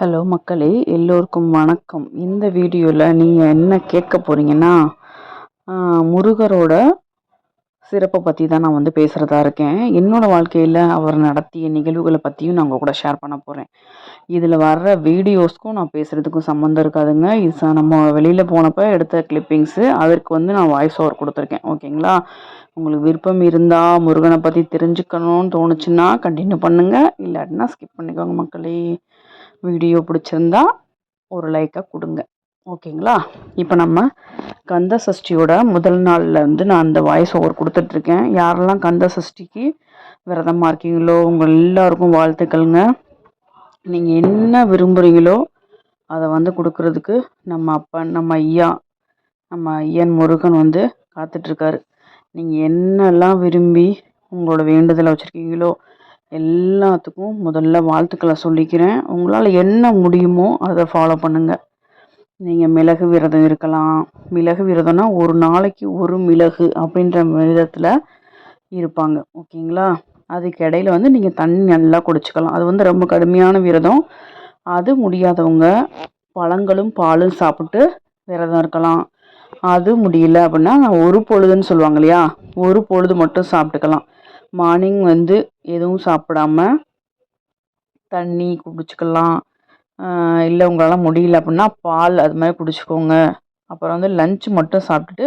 Hello மக்களே எல்லோருக்கும் வணக்கம். இந்த வீடியோவில் நீங்கள் என்ன கேட்க போகிறீங்கன்னா முருகரோட சிறப்பை பற்றி தான் நான் வந்து பேசுகிறதா இருக்கேன். என்னோடய வாழ்க்கையில் அவர் நடத்திய நிகழ்வுகளை பற்றியும் நான் உங்கள் கூட ஷேர் பண்ண போகிறேன் இதில் வர்ற வீடியோஸ்க்கும் நான் பேசுகிறதுக்கும் சம்மந்தம் இருக்காதுங்க. இது நம்ம வெளியில் போனப்போ எடுத்த கிளிப்பிங்ஸு அதற்கு வந்து நான் வாய்ஸ் ஓவர் கொடுத்துருக்கேன். ஓகேங்களா? உங்களுக்கு விருப்பம் இருந்தால் முருகனை பற்றி தெரிஞ்சுக்கணும்னு தோணுச்சுன்னா கண்டினியூ பண்ணுங்கள் இல்லாட்டினா ஸ்கிப் பண்ணிக்கோங்க மக்களே. வீடியோ பிடிச்சிருந்தா ஒரு லைக்கை கொடுங்க. ஓகேங்களா இப்போ நம்ம கந்த சஷ்டியோட முதல் நாளில் வந்து நான் அந்த வாய்ஸ் ஓவர் கொடுத்துட்ருக்கேன் யாரெல்லாம் கந்த சஷ்டிக்கு விரதமாக இருக்கீங்களோ உங்கள் எல்லாருக்கும் வாழ்த்துக்கள்ங்க. நீங்கள் என்ன விரும்புகிறீங்களோ அதை வந்து கொடுக்கறதுக்கு நம்ம அப்பன் நம்ம ஐயா நம்ம ஐயன் முருகன் வந்து காத்துட்ருக்காரு நீங்கள் என்னெல்லாம் விரும்பி உங்களோட வேண்டுதலை வச்சுருக்கீங்களோ எல்லாத்துக்கும் முதல்ல வாழ்த்துக்களை சொல்லிக்கிறேன். உங்களால் என்ன முடியுமோ அதை ஃபாலோ பண்ணுங்கள் நீங்கள் மிளகு விரதம் இருக்கலாம். மிளகு விரதம்னா ஒரு நாளைக்கு ஒரு மிளகு அப்படின்ற விதத்தில் இருப்பாங்க. ஓகேங்களா? அதுக்கு இடையில வந்து நீங்கள் தண்ணி நல்லா குடிச்சுக்கலாம். அது வந்து ரொம்ப கடுமையான விரதம். அது முடியாதவங்க பழங்களும் பாலும் சாப்பிட்டு விரதம் இருக்கலாம். அது முடியல அப்படின்னா ஒரு பொழுதுன்னு சொல்லுவாங்க இல்லையா? ஒரு பொழுது மட்டும் சாப்பிட்டுக்கலாம். மார்னிங் வந்து எதுவும் சாப்பிடாம தண்ணி குடிச்சுக்கலாம். இல்லை உங்களால் முடியல அப்படின்னா பால் அது மாதிரி குடிச்சுக்கோங்க. அப்புறம் வந்து லஞ்ச் மட்டும் சாப்பிட்டுட்டு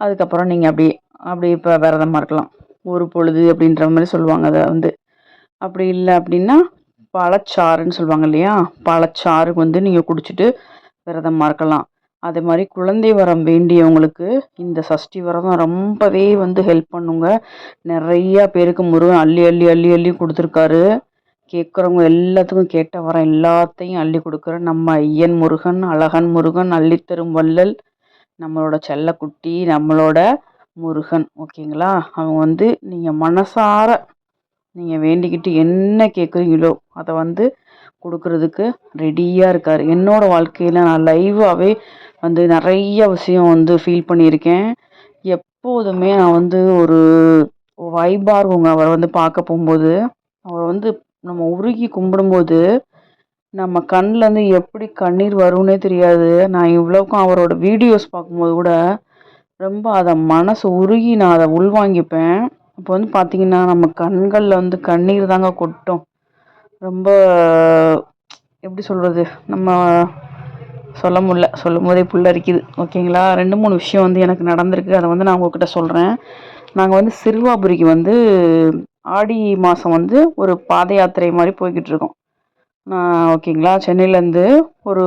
அதுக்கப்புறம் நீங்கள் அப்படி அப்படி இப்போ விரதமாக இருக்கலாம். ஒரு பொழுது அப்படின்ற மாதிரி சொல்லுவாங்க அதை வந்து. அப்படி இல்லை அப்படின்னா பழச்சாறுன்னு சொல்லுவாங்க இல்லையா? பழச்சாறு வந்து நீங்கள் குடிச்சிட்டு விரதமாக இருக்கலாம். அதே மாதிரி குழந்தை வரம் வேண்டியவங்களுக்கு இந்த சஷ்டி விரதம் ரொம்பவே வந்து ஹெல்ப் பண்ணுங்க. நிறையா பேருக்கு முருகன் அள்ளி அள்ளி அள்ளி அள்ளி கொடுத்துருக்காரு. கேட்குறவங்க எல்லாத்துக்கும் கேட்ட வரம் எல்லாத்தையும் அள்ளி கொடுக்குற நம்ம ஐயன் முருகன் அழகன் முருகன் அள்ளித்தரும் வள்ளல் நம்மளோட செல்லக்குட்டி நம்மளோட முருகன். ஓகேங்களா? அவங்க வந்து நீங்கள் மனசார நீங்கள் வேண்டிக்கிட்டு என்ன கேட்குறீங்களோ அதை வந்து கொடுக்கறதுக்கு ரெடியாக இருக்கார். என்னோடய வாழ்க்கையில் நான் லைவாகவே வந்து நிறைய விஷயம் வந்து ஃபீல் பண்ணியிருக்கேன். எப்போதுமே நான் வந்து ஒரு வைபாக இருக்குங்க. அவரை வந்து பார்க்க போகும்போது அவரை வந்து நம்ம உருகி கும்பிடும்போது நம்ம கண்ணிலேருந்து எப்படி கண்ணீர் வரும்னே தெரியாது. நான் இவ்வளோக்கும் அவரோட வீடியோஸ் பார்க்கும்போது கூட ரொம்ப அதை மனசு உருகி நான் அதை உள்வாங்கிப்பேன். இப்போ வந்து பார்த்தீங்கன்னா நம்ம கண்களில் வந்து கண்ணீர் தாங்க கொட்டும். ரொம்ப எப்படி சொல்கிறது நம்ம சொல்ல முடியல. சொல்லும் போதே புல்லரிக்குது ஓகேங்களா? ரெண்டு மூணு விஷயம் வந்து எனக்கு நடந்திருக்கு. அதை வந்து நான் உங்ககிட்ட சொல்கிறேன் நாங்கள் வந்து சிறுவாபுரிக்கு வந்து ஆடி மாதம் வந்து ஒரு பாத யாத்திரை மாதிரி போய்கிட்டு இருக்கோம். ஓகேங்களா? சென்னையிலேருந்து ஒரு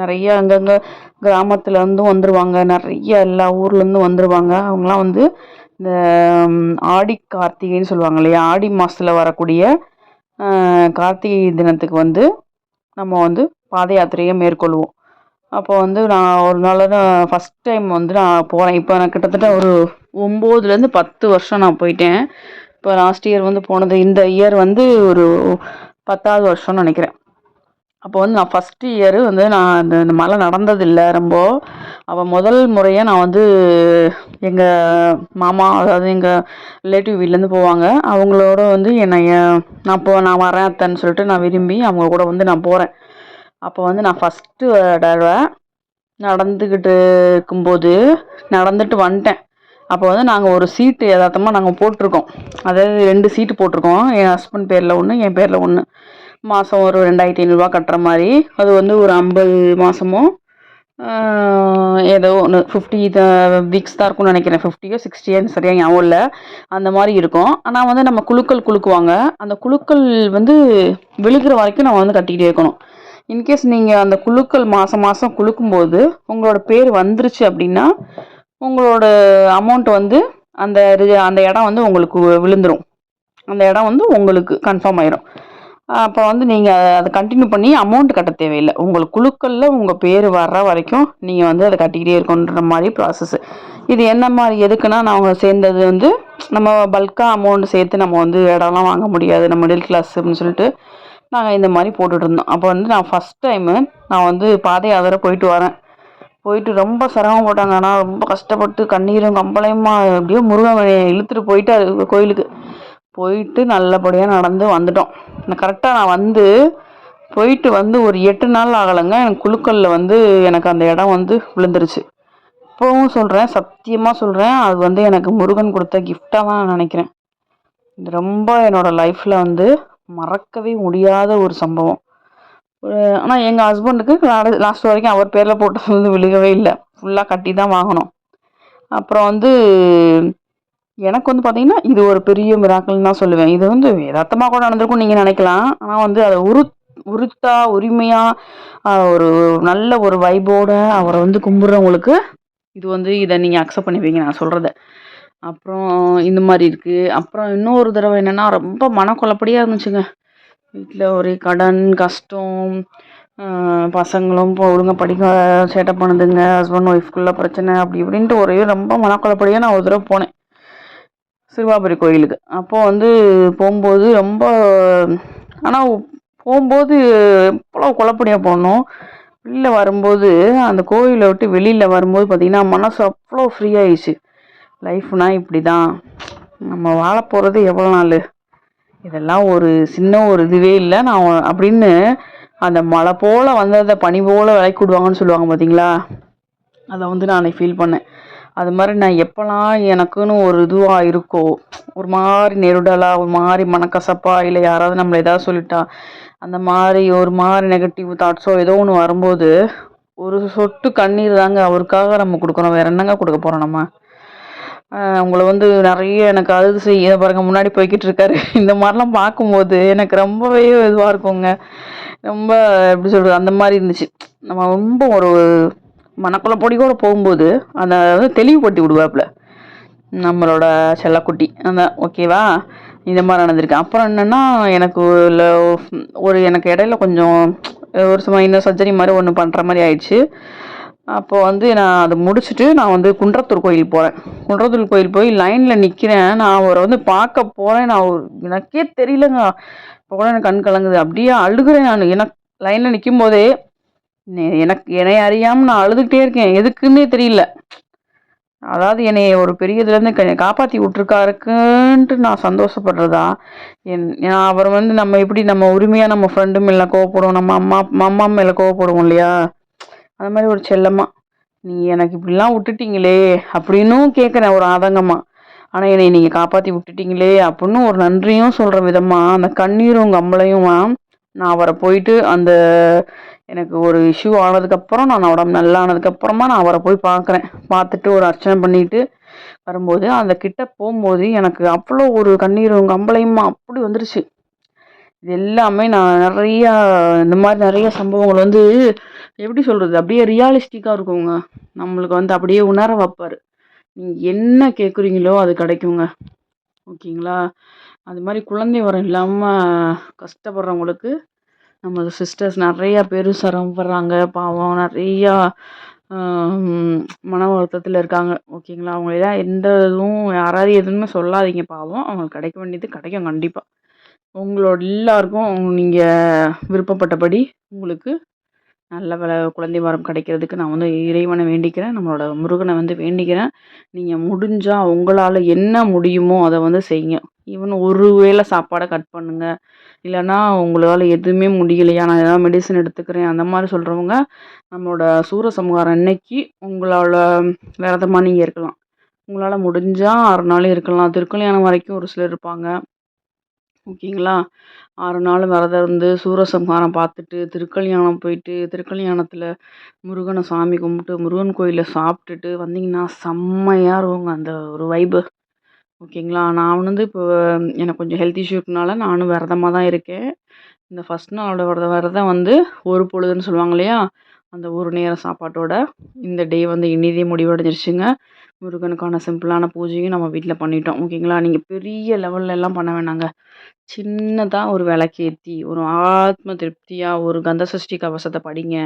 நிறைய அங்கங்கே கிராமத்துலேருந்தும் வந்துடுவாங்க நிறைய எல்லா ஊர்லேருந்தும் வந்துடுவாங்க அவங்களாம் வந்து இந்த ஆடி கார்த்திகைன்னு சொல்லுவாங்க இல்லையா? ஆடி மாதத்தில் வரக்கூடிய கார்த்திகை தினத்துக்கு வந்து நம்ம வந்து பாத யாத்திரையை மேற்கொள்வோம். அப்போ வந்து நான் ஒரு நாள் தான் ஃபஸ்ட் டைம் வந்து நான் போகிறேன் இப்போ நான் கிட்டத்தட்ட ஒரு ஒம்போதுலேருந்து பத்து வருஷம் நான் போயிட்டேன். இப்போ லாஸ்ட் இயர் வந்து போனது இந்த இயர் வந்து ஒரு பத்தாவது வருஷம்னு நினைக்கிறேன். அப்போ வந்து நான் ஃபஸ்ட்டு இயரு வந்து நான் இந்த இந்த மலை நடந்ததில்லை ரொம்ப. அப்போ முதல் முறையாக நான் வந்து எங்கள் மாமா அதாவது எங்கள் ரிலேட்டிவ் வீட்லேருந்து போவாங்க. அவங்களோட வந்து என்னை ஏன் நான் போ நான் வரேன் அத்தன்னு சொல்லிட்டு நான் விரும்பி அவங்க கூட வந்து நான் போகிறேன் அப்போ வந்து நான் ஃபஸ்ட்டு தடவை நடந்துக்கிட்டு இருக்கும்போது நடந்துட்டு வந்துட்டேன். அப்போ வந்து நாங்கள் ஒரு சீட்டு யதார்த்தமாக நாங்கள் போட்டிருக்கோம். அதாவது ரெண்டு சீட்டு போட்டிருக்கோம். என் ஹஸ்பண்ட் பேரில் ஒன்று என் பேரில் ஒன்று மாதம் ஒரு ரெண்டாயிரத்தி ஐநூறுரூவா கட்டுற மாதிரி. அது வந்து ஒரு ஐம்பது மாதமோ ஏதோ ஒன்று ஃபிஃப்டி வீக்ஸ் தான் இருக்கும்னு நினைக்கிறேன். ஃபிஃப்டியோ சிக்ஸ்டியோன்னு சரியாக ஞாபகம் இல்லை. அந்த மாதிரி இருக்கும். ஆனால் வந்து நம்ம குழுக்கள் குலுக்குவாங்க. அந்த குழுக்கள் வந்து விழுகிற வரைக்கும் நம்ம வந்து கட்டிக்கிட்டே இருக்கணும். இன்கேஸ் நீங்கள் அந்த குழுக்கள் மாதம் மாதம் குலுக்கும்போது உங்களோட பேர் வந்துருச்சு அப்படின்னா உங்களோட அமௌண்ட் வந்து அந்த அந்த இடம் வந்து உங்களுக்கு விழுந்துடும் அந்த இடம் வந்து உங்களுக்கு கன்ஃபார்ம் ஆயிரும். அப்போ வந்து நீங்கள் அதை கண்டினியூ பண்ணி அமௌண்ட் கட்ட தேவையில்லை. உங்கள் குழுக்களில் உங்கள் பேர் வர்ற வரைக்கும் நீங்கள் வந்து அதை கட்டிக்கிட்டே இருக்கணுன்ற மாதிரி ப்ராசஸ்ஸு இது என்ன மாதிரி எதுக்குன்னா நாங்கள் சேர்ந்தது வந்து நம்ம பல்காக அமௌண்ட் சேர்த்து நம்ம வந்து இடம்லாம் வாங்க முடியாது. நம்ம மிடில் கிளாஸ் அப்படின்னு சொல்லிட்டு நாங்கள் இந்த மாதிரி போட்டுட்ருந்தோம் அப்போ வந்து நான் ஃபஸ்ட் டைமு நான் வந்து பாதை யாத்திரை போயிட்டு வரேன். போயிட்டு ரொம்ப சிரமப்பட்டாங்க ஆனால் ரொம்ப கஷ்டப்பட்டு கண்ணீரும் கம்பளையுமா எப்படியோ முருகன் இழுத்துட்டு போயிட்டு அது கோயிலுக்கு. போயிட்டு நல்லபடியாக நடந்து வந்துட்டோம். நான் கரெக்டாக நான் வந்து போயிட்டு வந்து ஒரு எட்டு நாள் ஆகலைங்க. எனக்கு குழுக்கல்ல வந்து எனக்கு அந்த இடம் வந்து விழுந்துருச்சு. இப்போவும் சொல்கிறேன் சத்தியமாக சொல்கிறேன் அது வந்து எனக்கு முருகன் கொடுத்த கிஃப்டாக தான் நான் நினைக்கிறேன். இது ரொம்ப என்னோடய லைஃப்பில் வந்து மறக்கவே முடியாத ஒரு சம்பவம். ஆனால் எங்கள் ஹஸ்பண்டுக்கு லாஸ்ட் வரைக்கும் அவர் பேரில் போட்டது வந்து விழுகவே இல்லை. ஃபுல்லாக கட்டி தான் வாங்கினோம் அப்புறம் வந்து எனக்கு வந்து பார்த்தீங்கன்னா இது ஒரு பெரிய மிராக்கள்னு தான் சொல்லுவேன். இது வந்து யதார்த்தமாக கூட நடந்திருக்கும் நீங்கள் நினைக்கலாம். ஆனால் வந்து அதை உரு உருத்தா உரிமையாக ஒரு நல்ல ஒரு வைபோட அவரை வந்து கும்பிட்றவங்களுக்கு இது வந்து இதை நீங்கள் அக்செப்ட் பண்ணிப்பீங்க நான் சொல்கிறத அப்புறம் இந்த மாதிரி இருக்குது அப்புறம் இன்னொரு தடவை என்னென்னா ரொம்ப மனக்குழப்படியாக இருந்துச்சுங்க. வீட்டில் ஒரே கடன் கஷ்டம் பசங்களும் இப்போ ஒழுங்காக படிக்க சேட்டை பண்ணுதுங்க ஹஸ்பண்ட் ஒய்ஃப்குள்ள பிரச்சனை அப்படி இப்படின்ட்டு ஒரே ரொம்ப மனக்குழப்படியாக நான் ஒரு தடவை போனேன். சிறுவாபுரி கோயிலுக்கு. அப்போது வந்து போகும்போது ரொம்ப ஆனால் போகும்போது எவ்வளோ குழப்படியாக போனோம். வெளியில் வரும்போது அந்த கோயிலை விட்டு வெளியில் வரும்போது பார்த்திங்கன்னா மனசு அவ்வளோ ஃப்ரீ ஆயிடுச்சு. லைஃப்னால் இப்படி தான் நம்ம வாழ போகிறது எவ்வளோ நாள்? இதெல்லாம் ஒரு சின்ன ஒரு இதுவே இல்லை. நான் அப்படின்னு அந்த மழை போல் வந்ததை பனி போல் விளக்கி விடுவாங்கன்னு சொல்லுவாங்க பார்த்தீங்களா அதை வந்து நான் ஃபீல் பண்ணேன். அது மாதிரி நான் எப்போல்லாம் எனக்குன்னு ஒரு இதுவாக இருக்கோ ஒரு மாதிரி நெருடலாக ஒரு மாதிரி மனக்கசப்பாக இல்லை யாராவது நம்மளை ஏதாவது சொல்லிட்டா அந்த மாதிரி ஒரு மாதிரி நெகட்டிவ் தாட்ஸோ ஏதோ ஒன்று வரும்போது ஒரு சொட்டு கண்ணீர் தாங்க அவருக்காக நம்ம கொடுக்குறோம் வேற என்னங்க கொடுக்க போகிறோம் நம்ம? உங்களை வந்து நிறைய எனக்கு அது செய்ய பாருங்க முன்னாடி போய்கிட்டு இருக்காரு. இந்த மாதிரிலாம் பார்க்கும்போது எனக்கு ரொம்பவே இதுவாக இருக்குங்க. ரொம்ப எப்படி சொல்கிறது அந்த மாதிரி இருந்துச்சு. நம்ம ரொம்ப ஒரு மனக்குள்ள பொடி கூட போகும்போது அந்த வந்து தெளிவுபடுத்தி விடுவாப்புல. நம்மளோட செல்லக்குட்டி. அந்த ஓகேவா? இந்த மாதிரி நடந்திருக்கு. அப்புறம் என்னென்னா எனக்கு ஒரு எனக்கு இடையில கொஞ்சம் ஒரு சும்மா இன்னும் சர்ஜரி மாதிரி ஒன்று பண்ணுற மாதிரி ஆயிடுச்சு. அப்போது வந்து நான் அதை முடிச்சுட்டு நான் வந்து குன்றத்தூர் கோயில் போகிறேன் குன்றத்தூர் கோயில் போய் லைனில் நிற்கிறேன் நான் அவரை வந்து பார்க்க போகிறேன் நான் எனக்கே தெரியலங்க. இப்போ கூட எனக்கு கண் கலங்குது. அப்படியே அழுகிறேன் நான். எனக்கு லைனில் நிற்கும் போதே எனக்கு என்னை அறியாமல் நான் அழுதுகிட்டே இருக்கேன். எதுக்குன்னே தெரியல. அதாவது என்னை ஒரு பெரிய இதுலேருந்து காப்பாற்றி விட்ருக்காருக்குன்ட்டு நான் சந்தோஷப்படுறதா? என் அவர் வந்து நம்ம எப்படி நம்ம உரிமையாக நம்ம ஃப்ரெண்டு மேலே கோவப்படுவோம்? நம்ம அம்மா அம்மா மேலே கோவப்படுவோம் இல்லையா? அந்த மாதிரி ஒரு செல்லம்மா. நீ எனக்கு இப்படிலாம் விட்டுட்டீங்களே அப்படின்னும் கேட்குறேன் ஒரு ஆதங்கமாக ஆனால் என்னை நீங்கள் காப்பாற்றி விட்டுட்டீங்களே அப்படின்னு ஒரு நன்றியும் சொல்கிற விதமாக அந்த கண்ணீரும் கம்பளையுமா நான் அவரை போயிட்டு அந்த எனக்கு ஒரு இஷ்யூ ஆனதுக்கப்புறம் நான் உடம்பு நல்லா ஆனதுக்கப்புறமா நான் அவரை போய் பார்க்குறேன். பார்த்துட்டு ஒரு அர்ச்சனை பண்ணிட்டு வரும்போது அந்த கிட்ட போகும்போது எனக்கு அவ்வளோ ஒரு கண்ணீரும் கம்பளையுமா அப்படி வந்துருச்சு. இது எல்லாமே நான் நிறையா இந்த மாதிரி நிறைய சம்பவங்கள் வந்து எப்படி சொல்கிறது அப்படியே ரியாலிஸ்டிக்காக இருக்குங்க. நம்மளுக்கு வந்து அப்படியே உணர வைப்பார். நீங்கள் என்ன கேட்குறீங்களோ அது கிடைக்குங்க. ஓகேங்களா? அது மாதிரி குழந்தை வரம் இல்லாமல் கஷ்டப்படுறவங்களுக்கு நம்ம சிஸ்டர்ஸ் நிறையா பேர் சிரமப்படுறாங்க. பாவம் நிறையா மன வருத்தத்தில் இருக்காங்க. ஓகேங்களா? அவங்களெல்லாம் எந்த இதுவும் யாராவது எதுவுமே சொல்லாதீங்க. பாவம் அவங்களுக்கு கிடைக்க வேண்டியது கிடைக்கும் கண்டிப்பாக உங்களோட எல்லாருக்கும் நீங்கள் விருப்பப்பட்டபடி உங்களுக்கு நல்ல வில குழந்தை வரம் கிடைக்கிறதுக்கு நான் வந்து இறைவனை வேண்டிக்கிறேன். நம்மளோட முருகனை வந்து வேண்டிக்கிறேன். நீங்கள் முடிஞ்சால் உங்களால் என்ன முடியுமோ அதை வந்து செய்யுங்க. ஈவன் ஒரு வேளை சாப்பாடை கட் பண்ணுங்கள் இல்லைன்னா உங்களால் எதுவுமே முடியலையா? நான் ஏதாவது மெடிசன் எடுத்துக்கிறேன். அந்த மாதிரி சொல்கிறவங்க நம்மளோட சூர சூரசம்ஹாரம் அன்னைக்கு உங்களால் விரதமாக நீங்கள் இருக்கலாம். உங்களால் முடிஞ்சால் ஆறு நாள் இருக்கலாம். திருக்கல்யாணம் வரைக்கும் ஒரு சிலர் இருப்பாங்க. ஓகேங்களா? ஆறு நாள் விரதம் இருந்து சூரசம்ஹாரம் பார்த்துட்டு திருக்கல்யாணம் போயிட்டு திருக்கல்யாணத்தில் முருகனை சாமி கும்பிட்டு முருகன் கோயிலில் சாப்பிட்டுட்டு வந்தீங்கன்னா செம்மையாக இருக்குங்க அந்த ஒரு வைபு ஓகேங்களா? நான் வந்து இப்போ எனக்கு கொஞ்சம் ஹெல்த் இஷ்யூ இருக்கனால நானும் விரதமாக தான் இருக்கேன். இந்த ஃபஸ்ட் நாளோட விரதம் விரதம் வந்து ஒரு பொழுதுன்னு சொல்லுவாங்க இல்லையா? அந்த ஒரு நேர சாப்பாட்டோட இந்த டே வந்து இனிதே முடிவடைஞ்சிருச்சுங்க. முருகனுக்கான சிம்பிளான பூஜையும் நம்ம வீட்டில் பண்ணிட்டோம். ஓகேங்களா? நீங்கள் பெரிய லெவல்லலாம் பண்ண வேணாங்க. சின்னதாக ஒரு விளக்கேற்றி ஒரு ஆத்ம திருப்தியாக ஒரு கந்த சஷ்டி கவசத்தை படிங்க.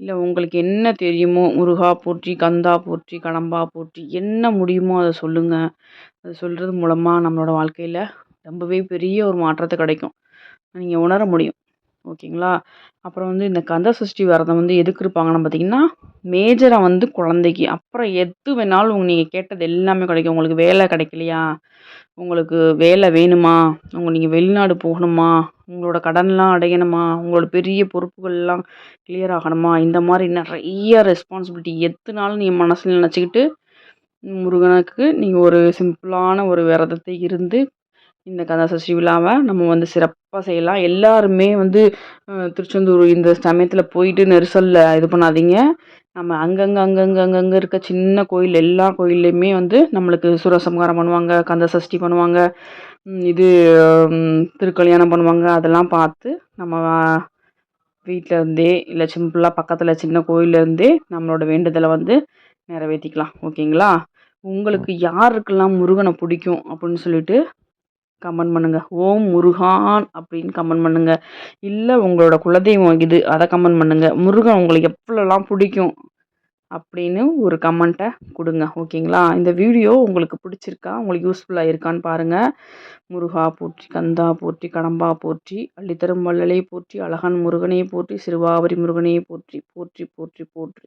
இல்லை உங்களுக்கு என்ன தெரியுமோ முருகா போற்றி கந்தா போற்றி கடம்பா போற்றி என்ன முடியுமோ அதை சொல்லுங்கள் அது சொல்கிறது மூலமாக நம்மளோட வாழ்க்கையில் ரொம்பவே பெரிய ஒரு மாற்றத்தை கிடைக்கும். நீங்கள் உணர முடியும். ஓகேங்களா? அப்புறம் வந்து இந்த கந்த சஷ்டி விரதம் வந்து எதுக்கு இருப்பாங்கன்னு பார்த்தீங்கன்னா மேஜராக வந்து குழந்தைக்கு. அப்புறம் எது வேணாலும் நீங்கள் கேட்டது எல்லாமே கிடைக்கும். உங்களுக்கு வேலை கிடைக்கலையா? உங்களுக்கு வேலை வேணுமா? உங்கள் நீங்கள் வெளிநாடு போகணுமா? உங்களோட கடன்லாம் அடையணுமா? உங்களோட பெரிய பொறுப்புகள்லாம் கிளியர் ஆகணுமா? இந்த மாதிரி நிறைய ரெஸ்பான்சிபிலிட்டி எத்தனாலும் நீங்கள் மனசில் நினச்சிக்கிட்டு முருகனுக்கு நீங்கள் ஒரு சிம்பிளான ஒரு விரதத்தை இருந்து இந்த கந்தசஷ்டி விழாவை நம்ம வந்து சிறப்பாக செய்யலாம். எல்லாருமே வந்து திருச்செந்தூர் இந்த சமயத்தில் போயிட்டு நெரிசலில் இது பண்ணாதீங்க. நம்ம அங்கங்கே அங்கங்கே அங்கங்கே இருக்க சின்ன கோயில் எல்லா கோயில்லையுமே வந்து நம்மளுக்கு சுரசம்காரம் பண்ணுவாங்க கந்த சஷ்டி பண்ணுவாங்க இது திருக்கல்யாணம் பண்ணுவாங்க. அதெல்லாம் பார்த்து நம்ம வீட்டில் இருந்தே இல்லை சிம்பிளாக பக்கத்தில் சின்ன கோயிலேருந்தே நம்மளோட வேண்டுதலை வந்து நிறைவேற்றிக்கலாம் ஓகேங்களா? உங்களுக்கு யாருக்கெல்லாம் முருகனை பிடிக்கும் அப்படின்னு சொல்லிட்டு கமெண்ட் பண்ணுங்கள் ஓம் முருகான் அப்படின்னு கமெண்ட் பண்ணுங்கள் இல்லை உங்களோட குலதெய்வம் இது அதை கமெண்ட் பண்ணுங்கள் முருகன் உங்களுக்கு எவ்வளோலாம் பிடிக்கும் அப்படின்னு ஒரு கமெண்ட்டை கொடுங்க. ஓகேங்களா? இந்த வீடியோ உங்களுக்கு பிடிச்சிருக்கா? உங்களுக்கு யூஸ்ஃபுல்லாக இருக்கான்னு பாருங்கள் முருகா போற்றி கந்தா போற்றி கடம்பா போற்றி அள்ளித்தரும் வள்ளலையை போற்றி அழகன் முருகனை போற்றி சிறுவாவரி முருகனையை போற்றி போற்றி போற்றி போற்றி.